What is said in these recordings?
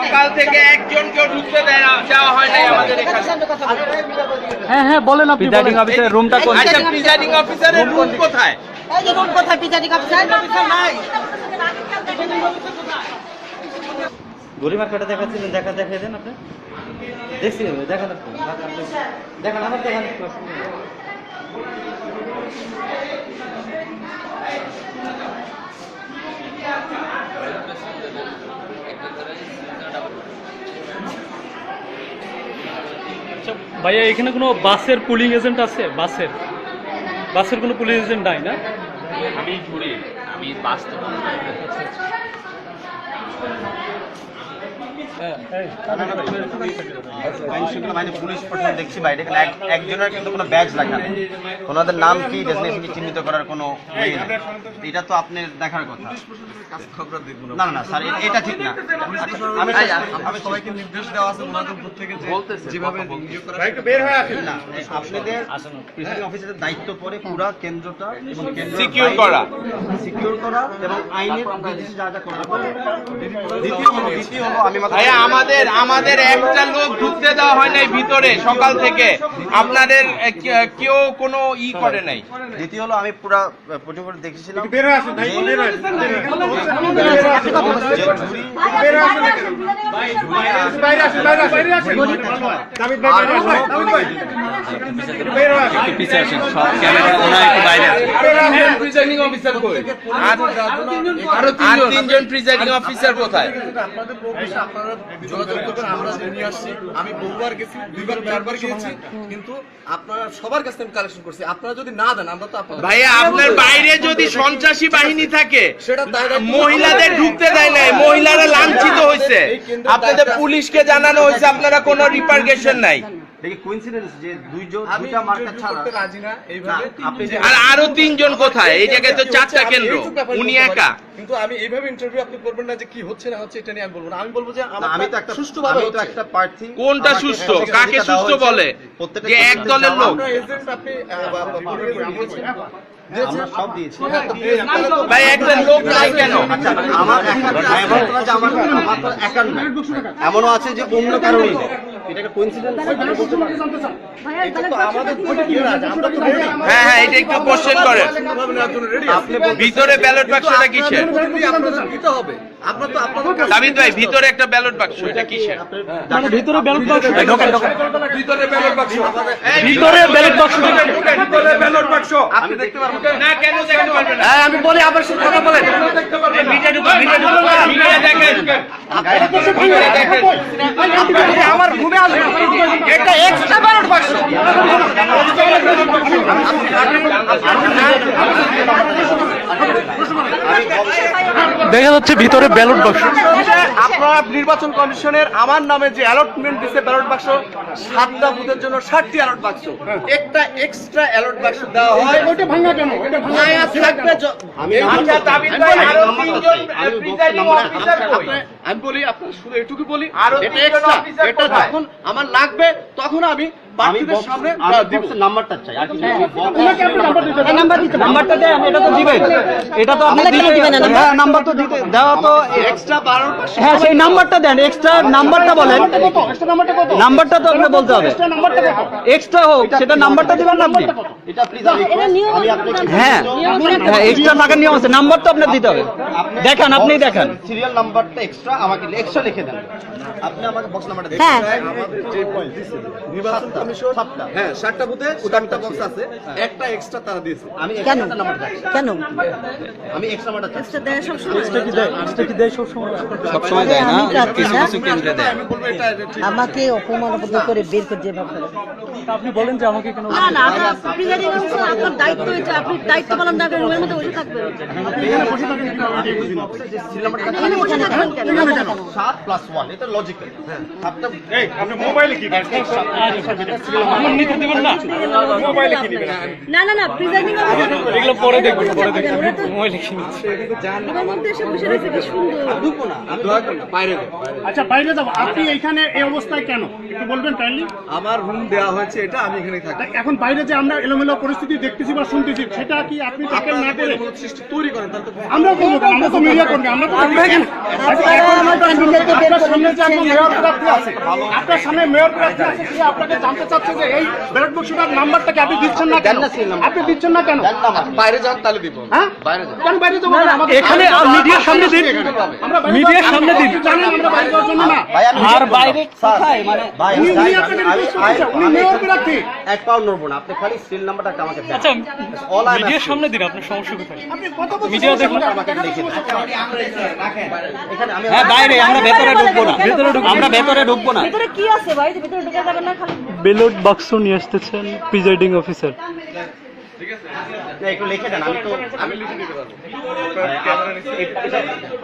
সকাল থেকে একজন কেউ ঢুকতে দেয় না- দেওয়া হয় নাই আমাদের এখানে। হ্যাঁ হ্যাঁ বলেন আপনি প্রিজাইডিং অফিসারের রুমটা কোন আচ্ছা প্রিজাইডিং অফিসারের রুম কোথায়? এই যে রুম কোথায় পিজারি অফিসার অফিসার নাই। গলি মার্কেটে দেখাচ্ছিলেন দেখা দেখাই দেন আপনি। দেখছি দেখান আপনি। দেখান আমার দেখান একটু অসুবিধা নেই। আচ্ছা ভাইয়া, এখানে কোনো বাসের পুলিং এজেন্ট আছে? বাসের। বাসের কোনো পুলিং এজেন্ট নাই না? আমি ঘুরি। আমি বাস বাহিনী পুলিশ প্রশাসন দেখছি বাইরে একজনের কিন্তু কোনো ব্যাজ লেখা নেই ওনাদের নাম কি? চিহ্নিত করার কোনো এটা তো আপনি দেখার কথা। না না না স্যার এটা ঠিক না। আমি আমি সবাইকে নির্দেশ দেওয়া আছে ওনাদের উপর থেকে যে যেভাবে নিয়োগ করা না আপনাদের প্রিসাইডিং অফিসারের দায়িত্ব পড়ে পুরা কেন্দ্রটা এবং Secure করা। সিকিউর করা এবং আইনের যা যা করা। দ্বিতীয় হলো দ্বিতীয় হলো আমি মাত্র আমাদের আমাদের একটা লোক ঢুকতে দেওয়া হয় নাই ভিতরে সকাল থেকে। আপনাদের কেউ কোনো ই করে নাই। দ্বিতীয় হলো আমি পুরা প্রচুর করে দেখেছিলাম। যে- যে ঝুড়ি প্রিজাইডিং অফিসার কই আর আর তিনজন প্রিজাইডিং অফিসার কোথায় আপনাদের প্রবেশে আপনারা যোগাযোগ করবেন আমরা নিয়ে আসছি আমি বহুবার গেছি দুইবার চারবার গিয়েছি কিন্তু আপনারা সবার কাছ থেকে আমি কালেকশন করছি। আপনারা যদি না দেন আমরা তো আপনাদের ভাইয়া আপনার বাইরে যদি সন্ত্রাসী বাহিনী থাকে সেটা মহিলাদের ঢুকতে দেয় নাই মহিলারা লাঞ্ছিত হয়েছে আপনাদের পুলিশকে জানানো হয়েছে আপনারা কোনো রিপার্কেশন নাই। দেখি কোইন্সিডেন্স যে দুইজন আমি দুইটা মার্কা interview ছাড়া করতে রাজি না এইভাবে না, আপনি যে- আর আরও তিনজন কোথায়? এই জায়গায় তো চারটা কেন্দ্র উনি একা। কিন্তু আমি এইভাবে ইন্টারভিউ আপনি করবেন না যে কি হচ্ছে না হচ্ছে এটা নিয়ে আমি বলব না। আমি বলব যে আমি তো একটা আমি তো একটা প্রার্থী। কোনটা সুস্থ কাকে সুস্থ বলে? যে এক দলের লোক। এজেন্ট আপনি আমরা সব দিয়েছি। ভাই একজন লোক নাই কেন? আচ্ছা একার এমনও আছে যে অন্য কারণেই কোইন্সিডেন্স। হ্যাঁ হ্যাঁ এটা একটু কোশ্চেন করেন। সুষ্ঠুভাবে নেওয়ার জন্য ready আছি। ভিতরে ব্যালট বাক্সটা কিসের? আপনাদের আপনাদের দিতে হবে। আপনার তো আপনাদের কাছে ভাই ভিতরে একটা ব্যালট বাক্স এটা কিসের? মানে ভিতরে ব্যালট বাক্স ভিতরে ব্যালট বাক্স ভিতরে ব্যালট বাক্স ভিতরে ব্যালট বাক্স আপনি দেখতে পারবেন। না কেন দেখতে পারবেন না? হ্যাঁ আমি বলি আবার কথা বলেন। মিডিয়া মিডিয়া দেখেন। আমার ঘুমে আসবে এটা এক্সট্রা ব্যালট বাক্স দেখা যাচ্ছে ভিতরে ব্যালট বাক্স আপনারা নির্বাচন কমিশনের আমার নামে যে অ্যালটমেন্ট দিচ্ছে ব্যালট বাক্স সাতটা বুথের জন্য ষাটটি অ্যালট বাক্স একটা এক্সট্রা অ্যালট বাক্স দেওয়া হয়। ওটা ভাঙা কেন? ভাঙা থাকবে আমি দাবিদ আরও তিনজন প্রিজাইডিং অফিসার কই? আমি বলি আপনার শুধু এটুকু বলি আরও এটা? যখন আমার লাগবে তখন আমি আমি সামনে আমি দিব বক্সের নাম্বারটা চাই আর কি নাম্বারটা দেন এটা তো দিবেন। এটা তো আপনি আমাদের কেন দিবেন। না? নাম্বার? হ্যাঁ তো দিতে দেওয়া তো এক্সট্রা বারো হ্যাঁ সেই নাম্বারটা দেন। এক্সট্রা নাম্বারটা বলেন। নাম্বারটা তো আপনি বলতে হবে। এক্সট্রা হোক সেটা নাম্বারটা দিবেন না আপনি। এটা প্লিজ আমি আপনাকে হ্যাঁ। হ্যাঁ এক্সট্রা নিয়ম আছে। নাম্বার তো আপনার দিতে হবে। দেখান আপনি দেখান। সিরিয়াল নাম্বারটা এক্সট্রা আমাকে এক্সট্রা লিখে দেন। আপনি আমাকে বক্স নাম্বারটা দেন। হ্যাঁ। আমাদের যে পয়েন্ট নির্বাচন কমিশন হ্যাঁ বুথে বক্স আছে একটা এক্সট্রা তারা দিয়েছে আমি কেন এক্সট্রা দেয় দেয় না কিছু কেন্দ্রে দেয় আমাকে অপমান অপমান করে বের করে যে আপনি বলেন যে আমাকে কেন না না আপনার প্রিজাইডিং অফিসার আপনার দায়িত্ব এটা আপনি দায়িত্ব পালন না করে রুমের মধ্যে বসে থাকবেন যে সিরিয়াল নাম্বারটা এখানে বসে থাকবেন কেন সাত প্লাস ওয়ান এটা লজিক্যাল সাতটা আমার নিতে দিবেন না? না না না প্রিজাইডিং এগুলো পরে দেখব পরে দেখব মোবাইলে কিনে রুমের মধ্যে এসে বসে রয়েছে কি সুন্দর। আচ্ছা বাইরে যাব। আপনি এইখানে এই অবস্থায় কেন? একটু বলবেন কাইন্ডলি আমার রুম দেওয়া হয়েছে এটা আমি এখানে থাকি এখন বাইরে যে আমরা এলোমেলো পরিস্থিতি দেখতেছি বা শুনতেছি সেটা কি আপনি ট্যাকেল না করে সৃষ্টি তৈরি করেন তাহলে আমরা করব আমরা তো মিডিয়া করব আমরা তো আচ্ছা, এখন আমার ক্যান্ডিডেটকে বের করে সামনে যে মেয়র প্রার্থী আছে আপনার সামনে মেয়র প্রার্থী আছে সে আপনাকে জানতে চাচ্ছে যে এই ব্যালট বক্সটার নাম্বারটাকে আপনি দিচ্ছেন না কেন? আপনি দিচ্ছেন না কেন? বাইরে যান তাহলে দিব। হ্যাঁ? কেন বাইরে যাব? কেন? আমাদের এখানে মিডিয়ার সামনে দিন। মিডিয়ার সামনে দিন। জানেন আমরা বাইরে যাওয়ার জন্য না। ভাই আমি আর বাইরে কোথায়? মানে ভাই উনি করেছে উনি মেয়র প্রার্থী এক পাউন্ড নড়বো না আপনি খালি সিল নাম্বারটা আমাকে দেন। আচ্ছা All I'm মিডিয়ার সামনে দিন আপনার সমস্যা কোথায়? আপনি কত মিডিয়া দেখুন। আমাকে লিখে দিন এখানে আমি হ্যাঁ বাইরে আমরা ভেতরে ঢুকবো না। ভেতরে ঢুকবো আমরা ভেতরে ঢুকবো না। ভিতরে কি আছে? ভাই ভিতরে ঢুকে যাবেন না খালি। বেলট বাক্স নিয়ে আসতেছেন প্রিজাইডিং অফিসার না, একটু লিখে দেন আমি তো আমি লিখে দিতে পারব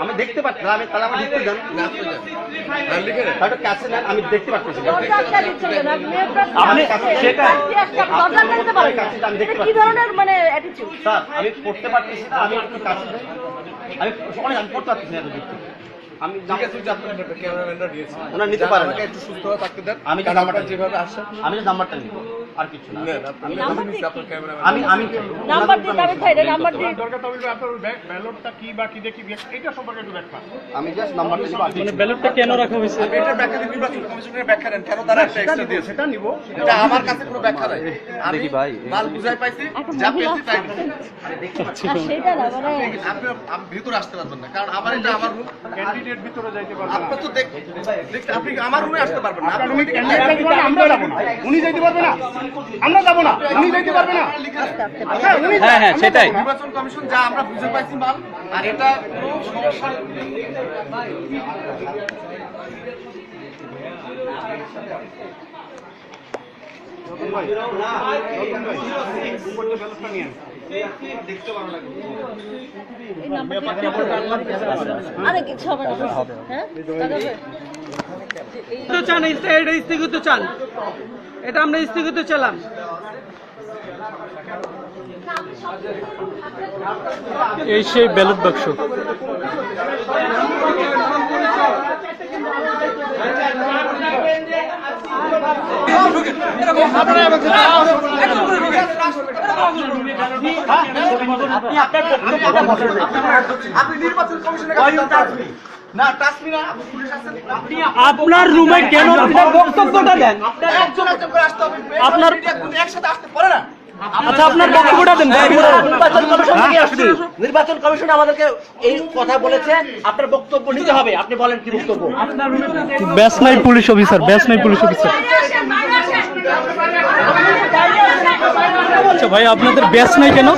আমি দেখতে পাচ্ছি আমি তাহলে আমার লিখতে দেন তাহলে কাছে নেন আমি দেখতে পাচ্ছি না। দরজা আটকে দিচ্ছেন কেন? আপনি মেয়র প্রার্থী। আপনি সেটাই। প্রার্থী আসলে আপনি দরজা আটকে দিতে পারেন না। আমি দেখতে এটা কি ধরনের মানে অ্যাটিটিউড স্যার আমি পড়তে পারতেছি আমি একটু কাছে আমি অনেক আমি পড়তে পারতেছি না। আমি ওনারা নিতে পারেন একটু সুস্থভাবে থাকতে দেন আমি যে নাম্বারটা যেভাবে আসে আমি নাম্বারটা নিব আর কিছু না। আমি আমি নাম্বার নাম্বার দরকার আপনার ব্যালটটা কি বা কি দেখি এটা সম্পর্কে একটু ব্যাখ্যা। আমি জাস্ট নাম্বারটা নিব মানে ব্যালটটা কেন রাখা হয়েছে? আপনি এটার ব্যাখ্যা দিন নির্বাচন কমিশনের ব্যাখ্যা দেন কেন তারা একটা এক্সট্রা দিয়েছে? সেটা নিব। এটা আমার কাছে কোনো ব্যাখ্যা নাই। আমি ভাই। মাল বুঝাই পাইছি যা পেয়েছি তাই। দিছি। আর সেটা না মানে আপনি আপনি ভিতরে আসতে পারবেন না কারণ আমার এটা আমার রুম ক্যান্ডিডেট ভিতরে যাইতে পারবে আপনি তো দেখ দেখতে আপনি আমার রুমে আসতে পারবেন না। আপনি আমরা যাব না। উনি যাইতে পারবে না। আমরা যাব না। উনি যাইতে পারবে না। হ্যাঁ, হ্যাঁ হ্যাঁ সেটাই। নির্বাচন কমিশন যা আমরা বুঝে পাইছি মাল আর এটা কোনো সমস্যা এই নাম্বারটা আরে কিছু হবে না। হ্যাঁ? তো চান এটা স্থগিত চান। এটা আমরা স্থগিত চালাম। এই সেই ব্যালট বাক্স আপনি আপনার রুমে কেন বক্তব্যটা দেন? আপনার- একসাথে আসতে পারে না আচ্ছা আপনার বক্তব্যটা দেন নির্বাচন কমিশন থেকে আসছে নির্বাচন কমিশন আমাদেরকে এই কথা বলেছে আপনার বক্তব্য নিতে হবে। আপনি বলেন কি বক্তব্য? ব্যাস নাই পুলিশ অফিসার ব্যাস নাই পুলিশ অফিসার। আচ্ছা ভাই আপনাদের ব্যাস নাই কেন?